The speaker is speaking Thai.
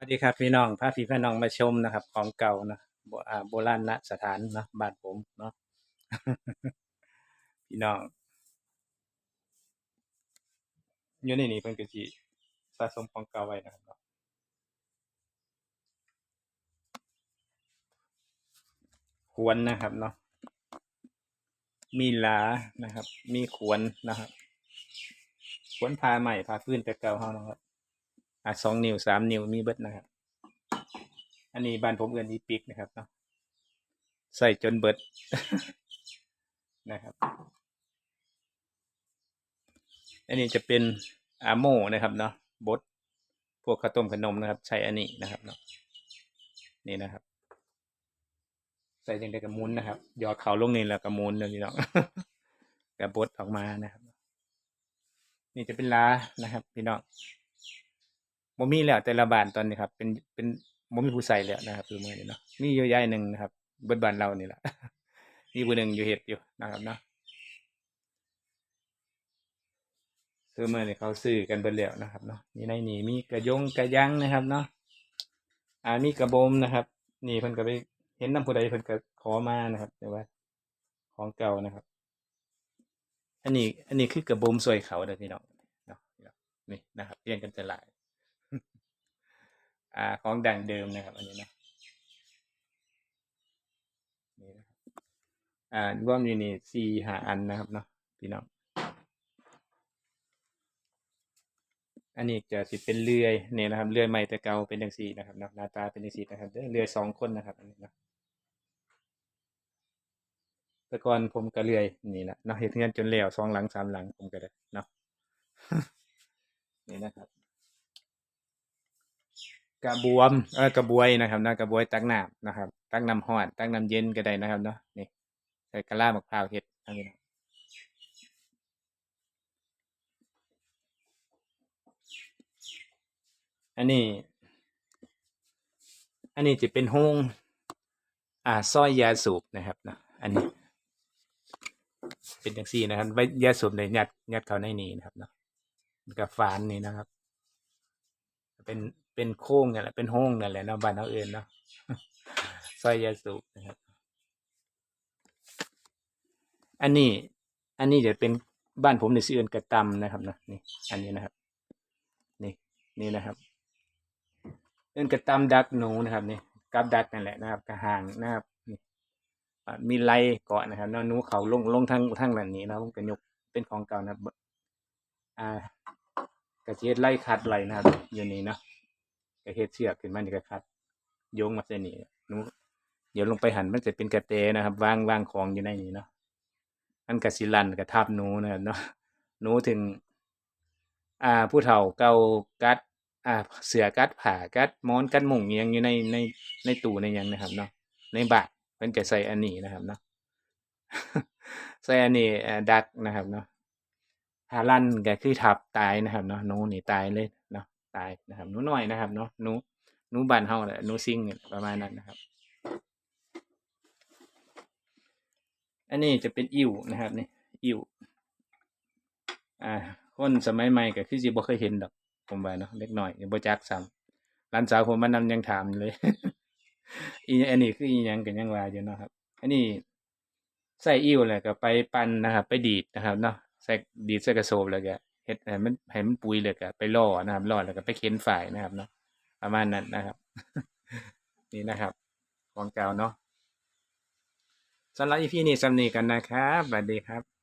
สวัสดีครับพี่น้องพาพี่พี่น้องมาชมนะครับ ของเก่านะโบอ่าโบราณสถานนะบ้านผมเนาะ พี่น้องอยู่ในนี้เพิ่นก็สิสะสมของเก่าไว้นะครับเนาะขวนนะครับเนาะมีหลานะครับ มีขวนนะครับขวนพาใหม่พาพื้นแต่เก่าเฮานะครับ อะสองนิ้วสามนิ้วมีเบิดนะครับ อันนี้บ้านผมเอื้อนอีปิกนะครับเนาะใส่จนเบิดนะครับ อันนี้จะเป็นอาโมนะครับเนาะบดพวกข้าวต้มขนมนะครับ ใช้อันนี้นะครับเนาะนี่นะครับ ใส่ยังไงกับมุนนะครับยอดเขาลงนี่แล้วกับมุนเลยพี่น้องกับบดออกมานะครับ นี่จะเป็นลานะครับ พี่น้อง บ่มีแล้วแต่ละบ้านตอนนี้ครับ เป็นเป็นบ่มีผู้ใส่แล้วนะครับคือมือนี้เนาะมีอยู่ยายหนึ่งนะครับเบิดบ้านเรานี่แหละมีผู้หนึ่งอยู่เฮ็ดอยู่นะครับเนาะซื้อมาเนี่ยเขาซื้อกันเบิดแล้วนะครับเนาะนี่ในนี่มีกระยงกระยังนะครับเนาะอ่ามีกระบมนะครับ นี่เพิ่นก็ไปเห็นน้ำผู้ใดเพิ่นก็ขอมานะครับแต่ว่า ของเก่านะครับ อันนี้ อันนี้คือกระบมสวยเขาเด้อพี่น้องเนาะนี่นะครับเรียงกันจะหลาย อ่าของดังเดิมนะครับ อันนี้นะนี่นะครับอ่ารวมอยู่นี่สี่หาอันนะครับเนาะพี่น้องอันนี้จะสิเป็นเลื่อยนี่นะครับเลื่อยใหม่แต่เก่าเป็นจังซี่นะครับเนาะหน้าตาเป็นจังซี่นะครับเด้อเลื่อยสองคนนะครับอันนี้นะแต่ก่อนผมก็เลื่อยนี่แหละเนาะเฮ็ดเฮือนจนแล้วสองหลังสามหลังผมก็ได้เนาะนี่นะครับ กระบวมเออกระบวยนะครับนะกระบวยตักน้ำนะครับ ตักน้ำร้อนตักน้ำเย็นก็ได้นะครับเนาะนี่ใส่กระลามะพร้าวเฮ็ดอันนี้เนะอันนี้ อันนี้จะเป็นห้องอ่าซอยยาสูบนะครับนะอันนี้ เป็นจังซี่นะครับไว้ยาสูบในยัดยัดเขาในนี้นะครับเนาะกับฝานนี่นะครับ เป็น เป็นโค้งนั่นแหละเป็นห้องนั่นแหละเนาะบ้านเราเอื่นเนาะซอยยาสูบนะครับ อันนี้ อันนี้จะเป็นบ้านผมในชื่อเอินกระตำนะครับนะนี่ อันนี้นะครับ นี่นี่นะครับ เอินกระตำดักหนูนะครับนี่กับดักนั่นแหละนะครับ กระหางนะครับนี่อ่ามีไลเกาะนะครับแล้วหนูเขาลงลงทางทางนั้นนี้นะครับผมก็ยกเป็นของเก่านะครับอ่ากระเจี๊ยดไล่คัดไล่นะครับ อยู่นี่เนาะ กระเฮ็ดเชือกขึ้นมานี่ก็คัดโยงมาเส้นนี้หนูเดี๋ยวลงไปหันมันจะเป็นกระเตนะครับวางวางของอยู่ในนี้เนาะมันกระสิลันกระทับหนูนะครับเนาะหนูถึง อ่าผู้เฒ่าเกากัด อ่า เสือกัดผ้ากัดหมอนกัดมุงยังอยู่ในในในตู้ในยังนะครับเนาะในบานเพิ่นก็ใส่อันนี้นะครับเนาะใส่อันนี้ดักนะครับเนาะถ้าลันก็คือทับตายนะครับเนาะหนูนี่ตายเลย ตายนะครับหนูน้อยนะครับเนาะหนูหนูบ้านเฮาแหละหนูซิงประมาณนั้นนะครับ อันนี้จะเป็นอิ่วนะครับนี่อิ่วอ่าคนสมัยใหม่ก็คือสิบ่เคยเห็นดอกผมว่าเนาะเล็กหน้อยบ่จักซ้ำหลานสาวผมมานำยังถามเลยอีอันนี้คืออีหยังก็ยังว่าอยู่เนาะครับ อันนี้ใส่อิ่วแล้วก็ไปปั่นนะครับ ไปดีดนะครับเนาะใส่ดีดใส่กระโสบแล้วก็ เห็ดให้มันให้มันปุยเล้วก็ไปล่อนะครับล่อแล้วก็ไปเค้นฝ่ายนะครับเนาะประมาณนั้นนะครับ นี่นะครับ ของเก่าเนาะสำหรับ EP นี้สำนีกันนะครับสวัสดีครับ